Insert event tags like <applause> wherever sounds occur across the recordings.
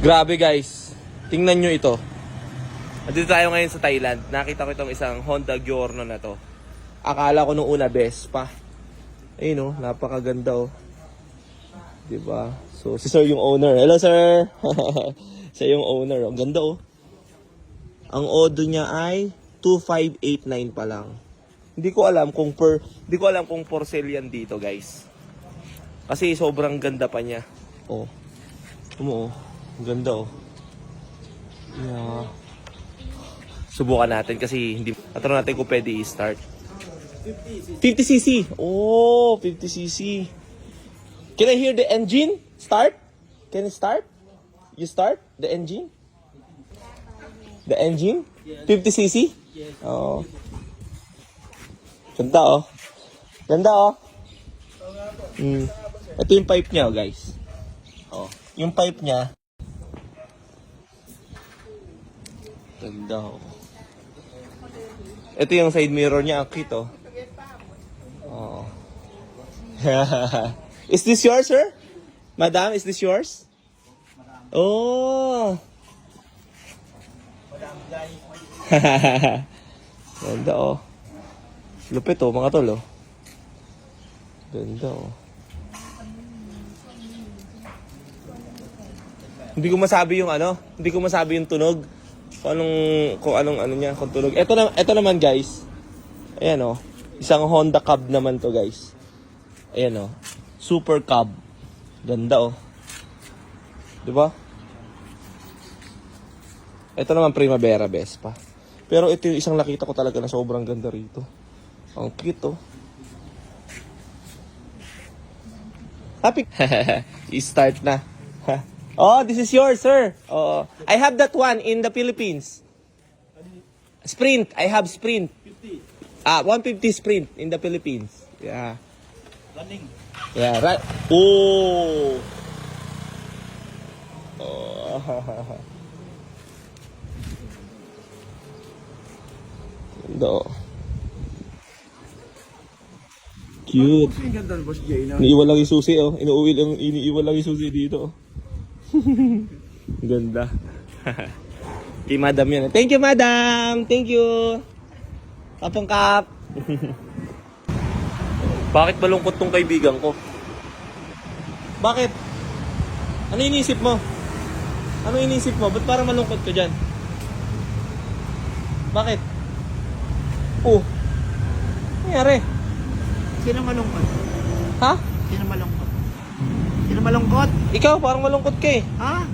Grabe guys. Tingnan nyo ito. Nandito tayo ngayon sa Thailand. Nakita ko itong isang Honda Giorno na to. Akala ko nung una Vespa. Ayun oh, napakaganda oh. 'Di ba? So si Sir yung owner. Hello Sir. <laughs> Siya yung owner. Ang ganda oh. Ang odo niya ay 2589 pa lang. Hindi ko alam kung per hindi ko alam kung for sale yan dito, guys. Kasi sobrang ganda pa niya. Oh. Tumo oh. Ang ganda oh. Yeah. Subukan natin kasi hindi Atanong natin kung pwede i-start. 50cc. Oh, 50cc. Can I hear the engine? Start? Can it start? You start the engine? The engine? 50cc? Oh. Ganda oh. Ganda oh. Mm. Ito yung pipe niya oh, guys. Oh. Yung pipe niya. Ganda oh. Ito yung side mirror niya. Cute oh. Oh. <laughs> is this yours, sir? Madam, is this yours? Oh. <laughs> Ganda oh. Lupit oh, mga tol oh. Ganda oh. Hindi ko masabi yung ano, hindi ko masabi yung tunog. Kung anong kung anong ano niya, kung tunog. Ito na ito naman guys. Ayan oh. Isang Honda Cab naman to guys. Ayan oh. Super Cab. Ganda oh. 'Di ba? Ito naman Primavera Vespa. Pero ito yung isang nakita ko talaga na sobrang ganda rito. Ang cute oh. Happy. <laughs> I-start na. Oh, this is yours, sir. Oh, I have that one in the Philippines. Sprint. I have Sprint. 50. Ah, 150 Sprint in the Philippines. Yeah. Running. Yeah, right. Oh. Oh. Ganda, oh. Cute. Ang ganda ng Boss Jay na. Iniiwan lang yung susi, oh. Inuuwi lang, iniiwan lang yung susi dito, oh. <laughs> Ganda. <laughs> Kay madam yan. Thank you, madam! Thank you! Kapong kap! <laughs> Bakit malungkot tong kaibigan ko? Bakit? Ano inisip mo? Ano inisip mo? Ba't parang malungkot ka dyan? Bakit? Oh. Ano nangyari? Sino malungkot? Ha? Sino malungkot? Sino malungkot? Ikaw, parang malungkot ka eh. Ha?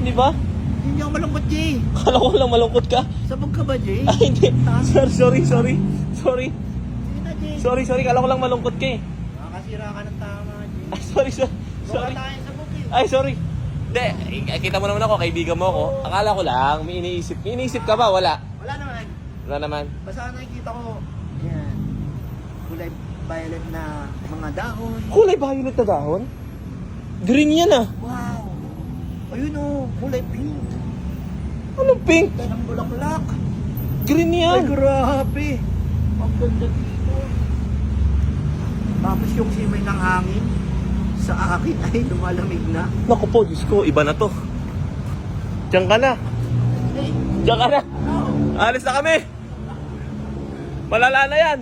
Di ba? Hindi ako malungkot, Jay. Kala ko lang malungkot ka. Sabog ka ba, Jay? Ay, hindi. Sorry, sorry, sorry. Sorry. Sige na, Jay. Sorry, sorry. Kala ko lang malungkot ka eh. Makakasira ka ng tama, Jay. Ay, sorry, sorry. Baka Sorry. tayo sabog eh. Ay, sorry. Hindi, eh, kita mo naman ako, kaibigan mo ako. Akala ko lang, may iniisip. May iniisip ka ba? Wala. Wala naman. Wala naman. Basta nakikita ko, yan, kulay violet na mga dahon. Kulay violet na dahon? Green yan ah. Wow! Ayun oh, kulay pink. Anong pink? Ng bulaklak. Green Ay, yan. grabe. Ang ganda dito. Tapos yung simay ng hangin sa akin ay lumalamig na. Naku po, Diyos ko, iba na to. Diyan ka na. Diyan ka na. Alis na kami. Malala na yan.